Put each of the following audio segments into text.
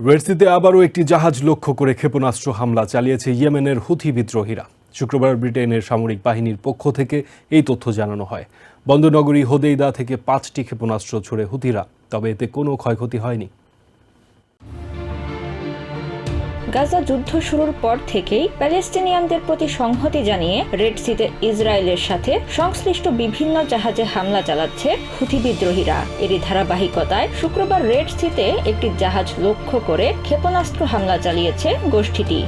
রেডসিতে আবারও একটি জাহাজ লক্ষ্য করে ক্ষেপণাস্ত্র হামলা চালিয়েছে ইয়েমেনের হুথি বিদ্রোহীরা। শুক্রবার ব্রিটেনের সামরিক বাহিনীর পক্ষ থেকে এই তথ্য জানানো হয়। বন্দরনগরী হোদেইদা থেকে পাঁচটি ক্ষেপণাস্ত্র ছুড়ে হুথিরা, তবে এতে কোনো ক্ষয়ক্ষতি হয়নি। গাজা যুদ্ধ শুরুর পর থেকেই প্যালেস্টিনিয়ানদের প্রতি সংহতি জানিয়ে রেড সিতে ইসরায়েলের সাথে সংশ্লিষ্ট বিভিন্ন জাহাজে হামলা চালাচ্ছে হুথি বিদ্রোহীরা। এরই ধারাবাহিকতায় শুক্রবার রেড সিতে একটি জাহাজ লক্ষ্য করে ক্ষেপণাস্ত্র হামলা চালিয়েছে গোষ্ঠীটি।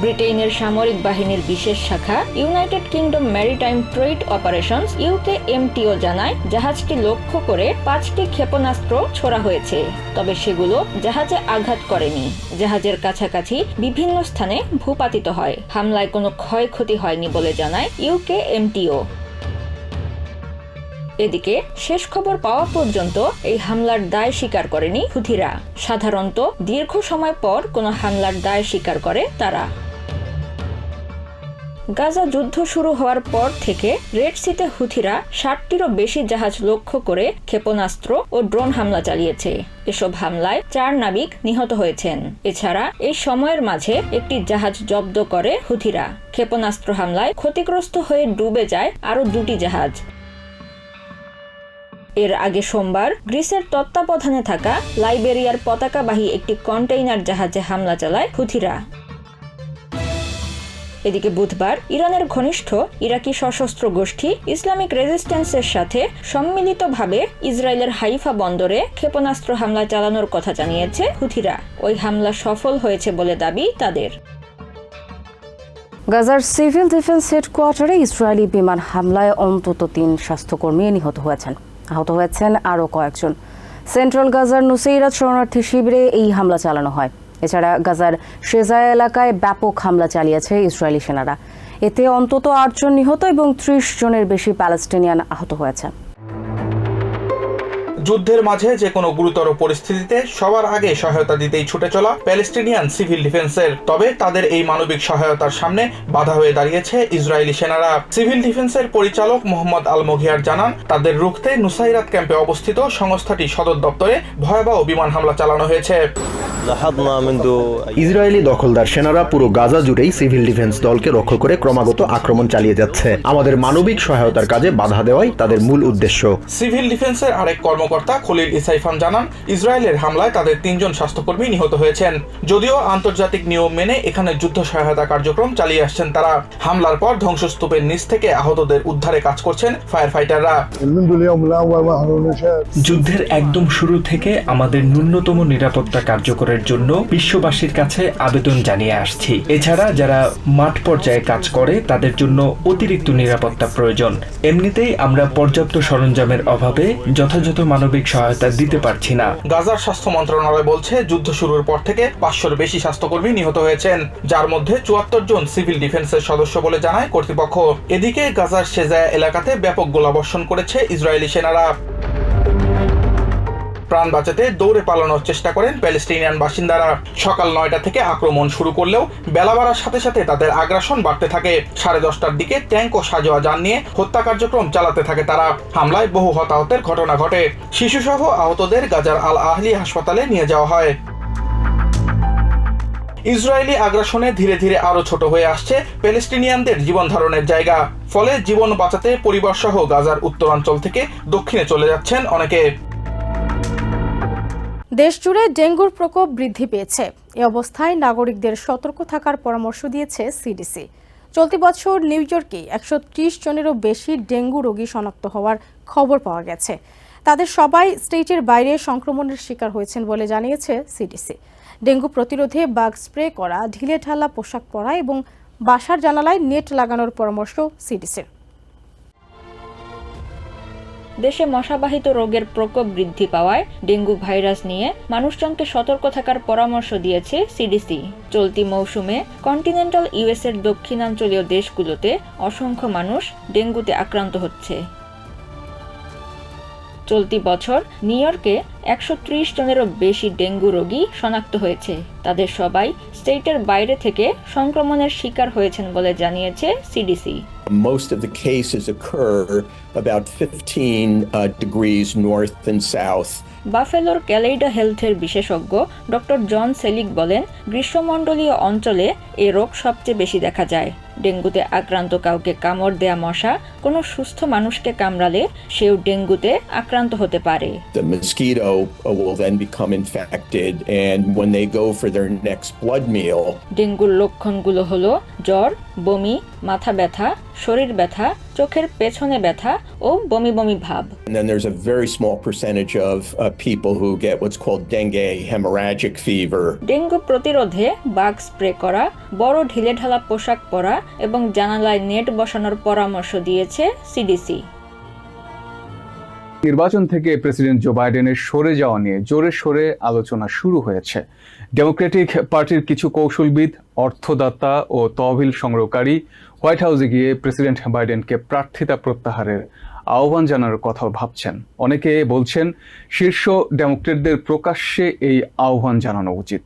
ব্রিটেনের সামরিক বাহিনীর বিশেষ শাখা, United Kingdom maritime trade operations, UK MTO জানায়, জাহাজটি লক্ষ্য করে পাঁচটি ক্ষেপণাস্ত্র ছোড়া হয়েছে। তবে সেগুলো জাহাজে আঘাত করেনি। জাহাজের কাছাকাছি বিভিন্ন স্থানে ভূপাতিত হয়। হামলায় কোনো ক্ষয়ক্ষতি হয়নি বলে জানায় ইউকে এমটিও। এদিকে, শেষ খবর পাওয়া পর্যন্ত এই হামলার দায় স্বীকার করেনি হুথিরা। সাধারণত দীর্ঘ সময় পর কোনো হামলার দায় স্বীকার করে তারা। গাজা যুদ্ধ শুরু হওয়ার পর থেকে রেড সিতে হুথিরা ষাটটিরও বেশি জাহাজ লক্ষ্য করে ক্ষেপণাস্ত্র ও ড্রোন হামলা চালিয়েছে। এসব হামলায় চার নাবিক নিহত হয়েছেন। এছাড়া এই সময়ের মাঝে একটি জাহাজ জব্দ করে হুথিরা। ক্ষেপণাস্ত্র হামলায় ক্ষতিগ্রস্ত হয়ে ডুবে যায় আরও দুটি জাহাজ। এর আগে সোমবার গ্রিসের তত্ত্বাবধানে থাকা লাইবেরিয়ার পতাকাবাহী একটি কন্টেইনার জাহাজে হামলা চালায় হুথিরা। এদিকে বুধবার ইরানের ঘনিষ্ঠ ইরাকি সশস্ত্র গোষ্ঠী ইসলামিক রেজিস্ট্যান্সের সাথে সম্মিলিতভাবে ইসরায়েলের হাইফা বন্দরে ক্ষেপণাস্ত্র হামলা চালানোর কথা জানিয়েছে হুথিরা। ওই হামলা সফল হয়েছে বলে দাবি তাদের। গাজার সিভিল ডিফেন্স হেডকোয়ার্টারে ইসরায়েলি বিমান হামলায় অন্তত তিন স্বাস্থ্যকর্মী নিহত হয়েছেন। আহত হয়েছেন আরও কয়েকজন। সেন্ট্রাল গাজার নুসেইরাত শরণার্থী শিবিরে এই হামলা চালানো হয়। এছাড়া গাজার সেজা এলাকায় ব্যাপক হামলা চালিয়েছে ইসরায়েলি সেনারা। এতে অন্তত আটজন নিহত এবং ত্রিশ জনের বেশি প্যালেস্টিনিয়ান আহত হয়েছে যুদ্ধের মাঝে যে কোনো গুরুতর পরিস্থিতিতে সবার আগে সহায়তা দিতেই ছুটে চলা প্যালেস্টিনিয়ান সিভিল ডিফেন্সের। তবে তাদের এই মানবিক সহায়তার সামনে বাধা হয়ে দাঁড়িয়েছে ইসরায়েলি সেনারা। সিভিল ডিফেন্সের পরিচালক মোহাম্মদ আল মঘিয়ার জানান তাদের রুখতে নুসাইরাত ক্যাম্পে অবস্থিত সংস্থাটি সদর দপ্তরে ভয়াবহ বিমান হামলা চালানো হয়েছে। ইসরায়েলি দখলদার সেনারা পুরো গাজা জুড়েই সিভিল ডিফেন্স দলকে লক্ষ্য করে ক্রমাগত আক্রমণ চালিয়ে যাচ্ছে। আমাদের মানবিক সহায়তার কাজে বাধা দেওয়াই তাদের মূল উদ্দেশ্য। সিভিল ডিফেন্সের আরেক কর্মকর্তা কর্মকর্তা খলিল ইসাইফান জানান, ইসরায়েলের হামলায় তাদের তিনজন স্বাস্থ্যকর্মী নিহত হয়েছেন। যদিও আন্তর্জাতিক নিয়ম মেনে এখানে যুদ্ধ সহায়তা কার্যক্রম চালিয়ে আসছেন তারা। হামলার পর ধ্বংসস্তূপের নিচ থেকে আহতদের উদ্ধারে কাজ করছেন ফায়ার ফাইটাররা যুদ্ধের একদম শুরু থেকে আমাদের ন্যূনতম নিরাপত্তা কার্যকরের জন্য বিশ্ববাসীর কাছে আবেদন জানিয়ে আসছি। এছাড়া যারা মাঠ পর্যায়ে কাজ করে, তাদের জন্য অতিরিক্ত নিরাপত্তা প্রয়োজন। এমনিতেই আমরা পর্যাপ্ত সরঞ্জামের অভাবে যথাযথ মান মানবিক সহায়তা দিতে পারছি না। গাজার স্বাস্থ্য মন্ত্রণালয় বলছে, যুদ্ধ শুরুর পর থেকে পাঁচশোর বেশি স্বাস্থ্যকর্মী নিহত হয়েছেন, যার মধ্যে চুয়াত্তর জন সিভিল ডিফেন্সের সদস্য বলে জানায় কর্তৃপক্ষ। এদিকে গাজার সেজায়া এলাকাতে ব্যাপক গোলাবর্ষণ করেছে ইসরায়েলি সেনারা। প্রাণ বাঁচাতে দৌড়ে পালানোর চেষ্টা করেন প্যালেস্টিনিয়ান বাসিন্দারা। সকাল নয়টা থেকে আক্রমণ শুরু করলেও বেলা বাড়ার সাথে সাথে তাদের আগ্রাসন বাড়তে থাকে। সাড়ে দশটার দিকে ট্যাঙ্ক ও সাজোয়া যান নিয়ে হত্যা কার্যক্রম চালাতে থাকে তারা। হামলায় বহু হতাহতের ঘটনা ঘটে। শিশুসহ আহতদের গাজার আল আহলি হাসপাতালে নিয়ে যাওয়া হয়। ইসরায়েলি আগ্রাসনে ধীরে ধীরে আরও ছোট হয়ে আসছে প্যালেস্টিনিয়ানদের জীবন ধারণের জায়গা। ফলে জীবন বাঁচাতে পরিবার সহ গাজার উত্তরাঞ্চল থেকে দক্ষিণে চলে যাচ্ছেন অনেকে। দেশজুড়ে ডেঙ্গুর প্রকোপ বৃদ্ধি পেয়েছে। এ অবস্থায় নাগরিকদের সতর্ক থাকার পরামর্শ দিয়েছে সিডিসি। চলতি বছর নিউ ইয়র্কে একশো ত্রিশ জনেরও বেশি ডেঙ্গু রোগী শনাক্ত হওয়ার খবর পাওয়া গেছে। তাদের সবাই স্টেটের বাইরে সংক্রমণের শিকার হয়েছেন বলে জানিয়েছে সিডিসি। ডেঙ্গু প্রতিরোধে বাগ স্প্রে করা ঢিলে ঢালা পোশাক পরা এবং বাসার জানালায় নেট লাগানোর পরামর্শ সিডিসির। দেশে মশাবাহিত রোগের প্রকোপ বৃদ্ধি পাওয়ায় ডেঙ্গু ভাইরাস নিয়ে মানুষজনকে সতর্ক থাকার পরামর্শ দিয়েছে সিডিসি। চলতি মৌসুমে কন্টিনেন্টাল ইউএস এর দক্ষিণাঞ্চলীয় দেশগুলোতে অসংখ্য মানুষ ডেঙ্গুতে আক্রান্ত হচ্ছে। চলতি বছর নিউ ইয়র্কে একশো ত্রিশ জনেরও বেশি ডেঙ্গু রোগী শনাক্ত হয়েছে। তাদের সবাই স্টেটের বাইরে থেকে সংক্রমণের শিকার হয়েছেন বলে জানিয়েছে CDC. Most of the cases occur about 15 uh, degrees north and south. বাফেলোর ক্যালেইডা হেলথের বিশেষজ্ঞ ডক্টর জন সেলিক বলেন গ্রীষ্মমণ্ডলীয় অঞ্চলে এ রোগ সবচেয়ে বেশি দেখা যায়। ডেঙ্গুতে আক্রান্ত কাউকে কামড় দেয়া মশা কোনো সুস্থ মানুষকে কামড়ালে সেও ডেঙ্গুতে আক্রান্ত হতে পারে। The mosquito uh, will then become infected, and when they go for their next blood meal, ডেঙ্গুর লক্ষণগুলো হলো জ্বর বমি মাথা ব্যথা শরীর ব্যথা চোখের পেছনে ব্যথা ও বমি বমি ভাব and then there's a very small percentage of uh, people who get what's called dengue hemorrhagic fever. Dengue প্রতিরোধে বাগ স্প্রে করা বড় ঢিলেঢালা পোশাক পরা এবং জানালায় নেট বসানোর পরামর্শ দিয়েছে সিডিসি নির্বাচন থেকে প্রেসিডেন্ট জো বাইডেনের সরে যাওয়া নিয়ে জোরে সোরে আলোচনা শুরু হয়েছে। ডেমোক্রেটিক পার্টির কিছু কৌশলবিদ, অর্থদাতা ও তহবিল সংগ্রহকারী হোয়াইট হাউসে গিয়ে প্রেসিডেন্ট বাইডেনকে প্রার্থিতা প্রত্যাহারের আহ্বান জানার কথাও ভাবছেন। অনেকে বলছেন, শীর্ষ ডেমোক্রেটদের প্রকাশ্যে এই আহ্বান জানানো উচিত।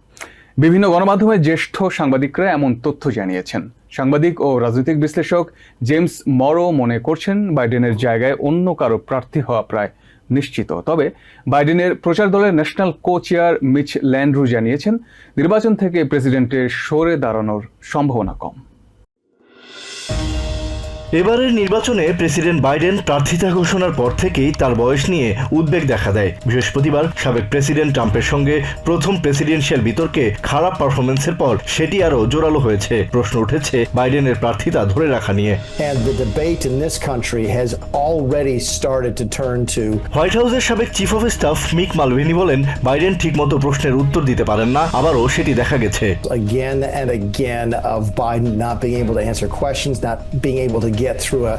বিভিন্ন গণমাধ্যমে জ্যেষ্ঠ সাংবাদিকরা এমন তথ্য জানিয়েছেন। সাংবাদিক ও রাজনৈতিক বিশ্লেষক জেমস মরো মনে করছেন, বাইডেনের জায়গায় অন্য কারও প্রার্থী হওয়া প্রায় নিশ্চিত। তবে বাইডেনের প্রচার দলের national co chair Mitch Landrieu জানিয়েছেন, নির্বাচন থেকে প্রেসিডেন্টের সরে দাঁড়ানোর সম্ভাবনা কম। এবারের নির্বাচনে প্রেসিডেন্ট বাইডেন প্রার্থিতা ঘোষণার পর থেকেই তার বয়স নিয়ে উদ্বেগ দেখা দেয়। বৃহস্পতিবার সাবেক প্রেসিডেন্ট ট্রাম্পের সঙ্গে প্রথম প্রেসিডেন্সিয়াল বিতর্কে খারাপ পারফরমেন্সের পর সেটি আরও জোরালো হয়েছে। প্রশ্ন উঠেছে বাইডেনের প্রার্থিতা ধরে রাখা নিয়ে। হোয়াইট হাউসের সাবেক chief of staff Mick Mulvaney বলেন বাইডেন ঠিকমতো প্রশ্নের উত্তর দিতে পারেন না আবারও সেটি দেখা গেছে। Again and again of Biden not being able to answer questions, not being able to get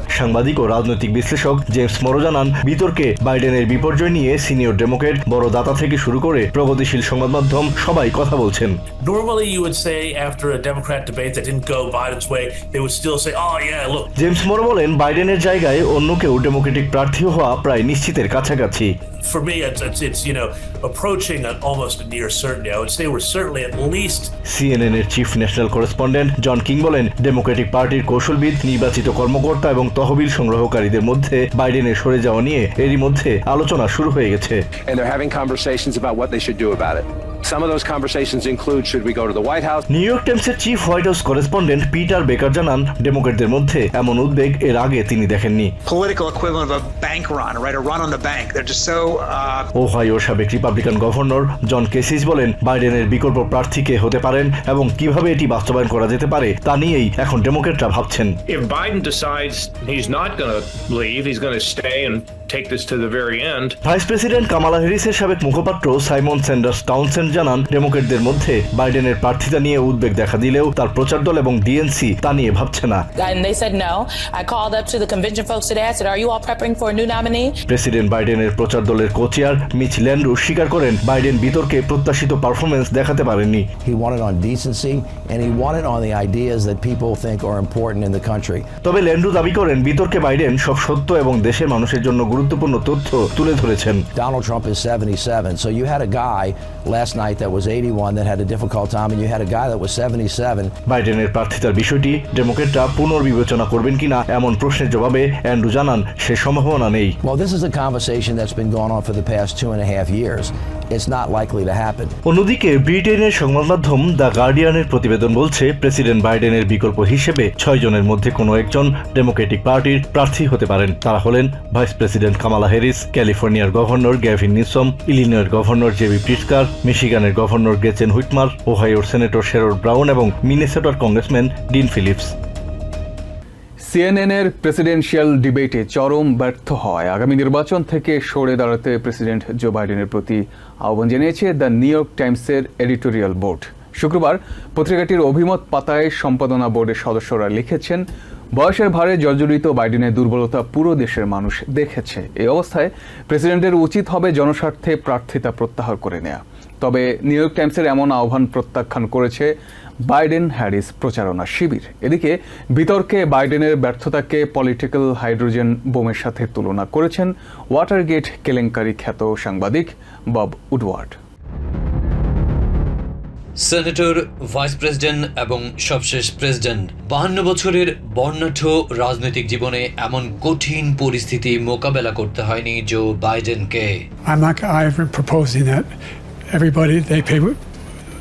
সাংবাদিক ও রাজনৈতিক বিশ্লেষক জেমস মরো জানান বিতর্কে বাইডেনের বিপর্যয় নিয়ে সিনিয়র ডেমোক্রেট বড় দাতা থেকে শুরু করে প্রগতিশীল সংবাদ মাধ্যম সবাই কথা বলছেন। Normally, you would say after a Democrat debate that didn't go Biden's way, they would still say, "Oh yeah, look, James Morrow বলেন বাইডেনের জায়গায় অন্য কেউ ডেমোক্রেটিক প্রার্থী হওয়া প্রায় নিশ্চিতের কাছাকাছি। For me, it's, it's, it's you know approaching an almost a near certainty. I would say we're certainly at least CNN এর chief national correspondent John King বলেন ডেমোক্রেটিক পার্টির কৌশলবিদ নির্বাচিত কর্মকর্তা এবং তহবিল সংগ্রহকারীদের মধ্যে বাইডেনের সরে যাওয়া নিয়ে এরই মধ্যে আলোচনা শুরু হয়ে গেছে and they're having conversations about what they should do about it. Some of those conversations include should we go to the White House? New York টাইমসের chief White House correspondent Peter Baker জানান ডেমোক্রেটদের মধ্যে এমন উদ্বেগ এর আগে তিনি দেখেননি political equivalent of a bank run, right? A run on the bank. They're just so uh, ওহাইওর সাবেক রিপাবলিকান গভর্নর জন কেসিস বলেন বাইডেনের বিকল্প প্রার্থী কে হতে পারেন এবং কীভাবে এটি বাস্তবায়ন করা যেতে পারে তা নিয়েই এখন ডেমোক্রেটরা ভাবছেন If Biden decides he's not going to leave, he's going to stay and take this to the very end. Vice president Kamala হ্যারিসের সাবেক মুখপাত্র সাইমন স্যান্ডার্স টাউনসেন্ড জানান ডেমোক্রেটদের মধ্যে বাইডেনের প্রার্থিতা নিয়ে উদ্বেগ দেখা দিলেও তার প্রচার দল এবং ডিএনসি তা নিয়ে ভাবছে না And they said no. I called up to the convention folks today. I said, Are you all prepping for a new nominee? President বাইডেনের প্রচার দলের কোচিয়ার মিচ ল্যান্ড্রু স্বীকার করেন বাইডেন বিতর্কে প্রত্যাশিত পারফরমেন্স দেখাতে পারেননি he won on decency and he won on the ideas that people think are important in the country. তবে ল্যান্ড্রু দাবি করেন বিতর্কে বাইডেন সব সত্য এবং দেশের মানুষের জন্য গুরুত্বপূর্ণ তথ্য তুলে ধরেছেন Donald Trump is 77, so you had a guy last night that was 81 that had a difficult time, and you had a guy that was 77. বাইডেনের প্রার্থিতার বিষয়টি ডেমোক্রেটরা পুনর্বিবেচনা করবেন কিনা এমন প্রশ্নের জবাবে অ্যান্ড্রু জানান সে সম্ভাবনা নেই Well, this is a conversation that's been going on for the past two and a half years. It's not likely to happen. অন্যদিকে ব্রিটেনের সংবাদ মাধ্যম দ্য গার্ডিয়ানের প্রতিবেদন বলছে, প্রেসিডেন্ট বাইডেনের বিকল্প হিসেবে ছয় জনের মধ্যে কোনো একজন ডেমোক্রেটিক পার্টির প্রার্থী হতে পারেন তারা হলেন ভাইস প্রেসিডেন্ট কামালা হ্যারিস, ক্যালিফোর্নিয়ার গভর্নর গ্যাভিন নিসম ইলিনয়ের গভর্নর জেবি প্রিটকার, মিশিগানের গভর্নর গেচেন হুইটমার, ওহাইওর সেনেটর শেরর ব্রাউন এবং মিনেসোটার কংগ্রেসম্যান ডিন ফিলিপস সিএনএনের প্রেসিডেন্সিয়াল ডিবেটে চরম ব্যর্থ হয়। আগামী নির্বাচন থেকে সরে দাঁড়াতে প্রেসিডেন্ট জো বাইডেনের প্রতি আহ্বান জানিয়েছে দ্য নিউ ইয়র্ক টাইমসের এডিটোরিয়াল বোর্ড। শুক্রবার পত্রিকাটির অভিমত পাতায় সম্পাদনা বোর্ডের সদস্যরা লিখেছেন, বয়সের ভারে জর্জরিত বাইডেনের দুর্বলতা পুরো দেশের মানুষ দেখেছে। এই অবস্থায় প্রেসিডেন্টের উচিত হবে জনস্বার্থে প্রার্থিতা প্রত্যাহার করে নেওয়া তবে নিউ ইয়র্ক টাইমসের এমন আহ্বান প্রত্যাখ্যান করেছে বাইডেন হ্যারিস প্রচারণা শিবির। এদিকে বিতর্কে বাইডেনের ব্যর্থতাকে পলিটিক্যাল হাইড্রোজেন বোমের সাথে তুলনা করেছেন ওয়াটারগেট কেলেঙ্কারি খ্যাত সাংবাদিক Bob Woodward. Senator vice president এবং সবশেষ প্রেসিডেন্ট বাহান্ন বছরের বর্ণাঢ্য রাজনৈতিক জীবনে এমন কঠিন পরিস্থিতি মোকাবেলা করতে হয়নি জো বাইডেনকে। Everybody, they pay,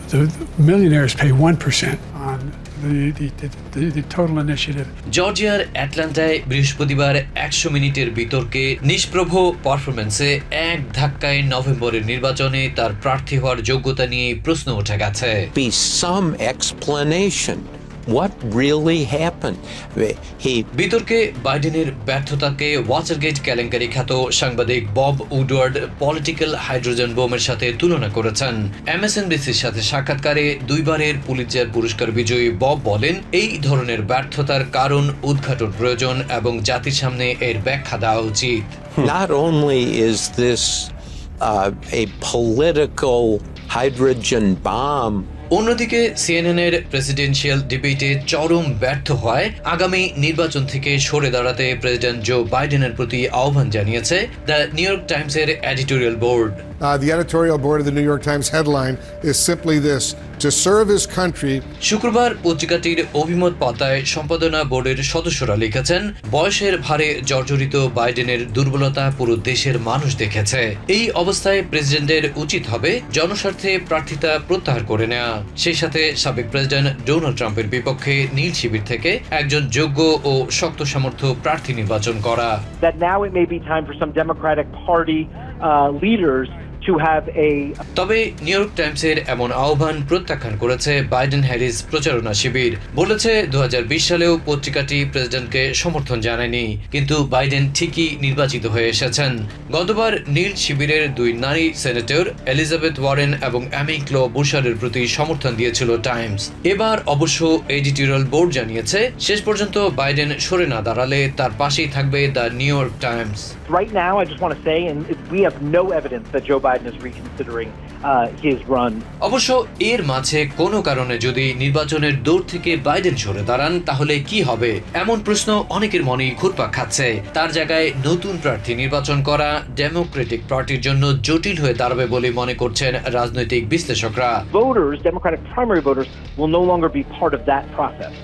the millionaires pay 1% on the, the, the, the total initiative. জর্জিয়ার অ্যাটলান্টায় বৃহস্পতিবার একশো মিনিটের বিতর্কে নিষ্প্রভ পারফরমেন্সে এক ধাক্কায় নভেম্বরের নির্বাচনে তার প্রার্থী হওয়ার যোগ্যতা নিয়ে প্রশ্ন উঠে গেছে be some explanation. What really happened? He বিতর্কে বাইডেনের ব্যর্থতাকে ওয়াটারগেট কেলেঙ্কারি খ্যাত সাংবাদিক বব উডওয়ার্ড পলিটিক্যাল হাইড্রোজেন বোমের সাথে তুলনা করেছেন এমএসএনবিসির সাথে সাক্ষাৎকারে দুইবারের পুলিৎজার পুরস্কার বিজয়ী বব বলেন এই ধরনের ব্যর্থতার কারণ উদ্ঘাটন প্রয়োজন এবং জাতির সামনে এর ব্যাখ্যা দেওয়া উচিত not only is this uh, a political hydrogen bomb অন্যদিকে সিএনএন এর প্রেসিডেন্সিয়াল ডিবেটে চরম ব্যর্থ হয় আগামী নির্বাচন থেকে সরে দাঁড়াতে প্রেসিডেন্ট জো বাইডেনের প্রতি আহ্বান জানিয়েছে দ্য নিউ ইয়র্ক টাইমসের editorial board Uh, the editorial board of the New York Times headline is simply this to serve his country. শুক্রবার পত্রিকাটির অভিমত পাতায় সম্পাদনা বোর্ডের সদস্যরা লিখেছেন বয়সের ভারে জর্জরিত বাইডেনের দুর্বলতা পুরো দেশের মানুষ দেখেছে। এই অবস্থায় প্রেসিডেন্টের উচিত হবে জনস্বার্থে প্রার্থিতা প্রত্যাহার করে নেওয়া সেই সাথে সাবেক প্রেসিডেন্ট ডোনাল্ড ট্রাম্পের বিপক্ষে নীল শিবির থেকে একজন যোগ্য ও শক্ত সামর্থ্য প্রার্থী নির্বাচন করা। That now it may be time for some Democratic Party uh, leaders তবে নিউ ইয়র্ক টাইমস এর এমন আহ্বান প্রত্যাখ্যান করেছে বাইডেন হ্যারিস প্রচারণা শিবির। বলেছে দু হাজার বিশ সালেও পত্রিকাটি প্রেসিডেন্টকে সমর্থন জানায়নি, কিন্তু বাইডেন ঠিকই নির্বাচিত হয়ে এসেছেন। গতবার নীল শিবিরের দুই নারী সেনেটর এলিজাবেথ ওয়ারেন এবং অ্যামি ক্লো বুশারের প্রতি সমর্থন দিয়েছিল টাইমস। এবার অবশ্য এডিটোরিয়াল বোর্ড জানিয়েছে শেষ পর্যন্ত বাইডেন সরে না দাঁড়ালে তার পাশেই থাকবে the New York Times. Right now I just want to say and we have no evidence that Joe Biden is reconsidering uh, his run. অবশ্য এর মাঝে কোনো কারণে যদি নির্বাচনের দৌড় থেকে বাইডেন সরে দাঁড়ান তাহলে কি হবে? এমন প্রশ্ন অনেকের মনেই ঘুরপাক খাচ্ছে। তার জায়গায় নতুন প্রার্থী নির্বাচন করা ডেমোক্রেটিক পার্টির জন্য জটিল হয়ে দাঁড়াবে বলে মনে করছেন রাজনৈতিক বিশ্লেষকরা।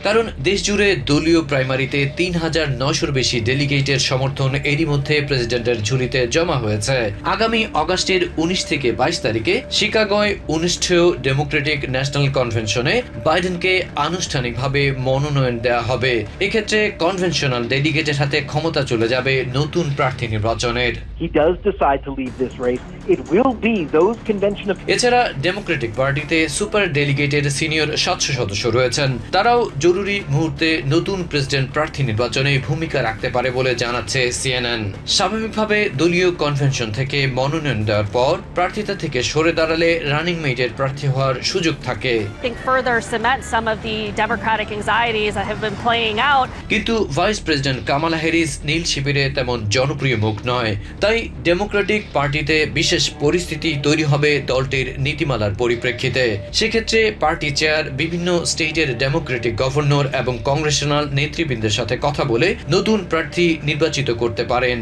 কারণ দেশ জুড়ে দলীয় প্রাইমারিতে তিন হাজার নয়শোর বেশি ডেলিগেটের সমর্থন এরই মধ্যে প্রেসিডেন্টের ঝুলিতে জমা হয়েছে। আগামী অগাস্টের উনিশ থেকে বাইশ তারিখে শিকাগোয় অনুষ্ঠেয় ডেমোক্রেটিক ন্যাশনাল কনভেনশনে বাইডেনকে আনুষ্ঠানিকভাবে মনোনয়ন দেওয়া হবে। এক্ষেত্রে কনভেনশনাল ডেলিগেটের হাতে ক্ষমতা চলে যাবে নতুন প্রার্থী নির্বাচনের। He does decide to leave this race. It will be those convention of এছাড়া ডেমোক্রেটিক পার্টিতে সুপার ডেলিগেটের সিনিয়র সাতশো সদস্য রয়েছেন। তারাও জরুরি মুহূর্তে নতুন প্রেসিডেন্ট প্রার্থী নির্বাচনে ভূমিকা রাখতে পারে বলে জানাচ্ছে সিএনএন স্বাভাবিকভাবে দলীয় কনভেনশন থেকে মনোনয়ন দেওয়ার পর প্রার্থিতা থেকে সরে দাঁড়ালে রানিং মেটের প্রার্থী হওয়ার সুযোগ থাকে। Think further cement some of the democratic anxieties that have been playing out কিন্তু ভাইস প্রেসিডেন্ট কামালা হ্যারিস নীল শিবিরে তেমন জনপ্রিয় মুখ নয়। তাই ডেমোক্রেটিক পার্টিতে বিশেষ পরিস্থিতি তৈরি হবে দলটির নীতিমালার পরিপ্রেক্ষিতে। সেক্ষেত্রে পার্টি চেয়ার, বিভিন্ন স্টেটের ডেমোক্রেটিক গভর্নর এবং কংগ্রেশনাল নেতৃবৃন্দের সাথে কথা বলে নতুন প্রার্থী নির্বাচিত করতে পারেন।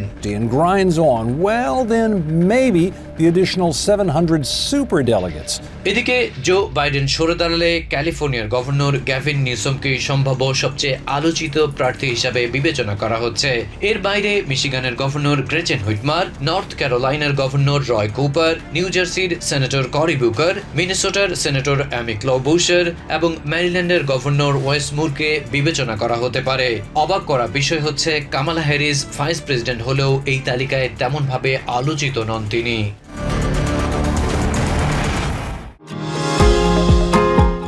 The additional 700 super delegates. এদিকে জো বাইডেন সরে দাঁড়ালে ক্যালিফোর্নিয়ার গভর্নর গ্যাভিন নিউসমকে সম্ভাব্য সবচেয়ে আলোচিত প্রার্থী হিসাবে বিবেচনা করা হচ্ছে। এর বাইরে মিশিগানের গভর্নর গ্রেচেন হুইটমার, নর্থ ক্যারোলাইনার গভর্নর রয় কুপার, নিউ জার্সির সেনেটর করি বুকার, মিনেসোটার সেনেটর অ্যামি ক্লোবুশার এবং ম্যারিল্যান্ডের গভর্নর ওয়েস মুরকে বিবেচনা করা হতে পারে। অবাক করা বিষয় হচ্ছে কামালা হ্যারিস ভাইস প্রেসিডেন্ট হলেও এই তালিকায় তেমনভাবে আলোচিত নন তিনি।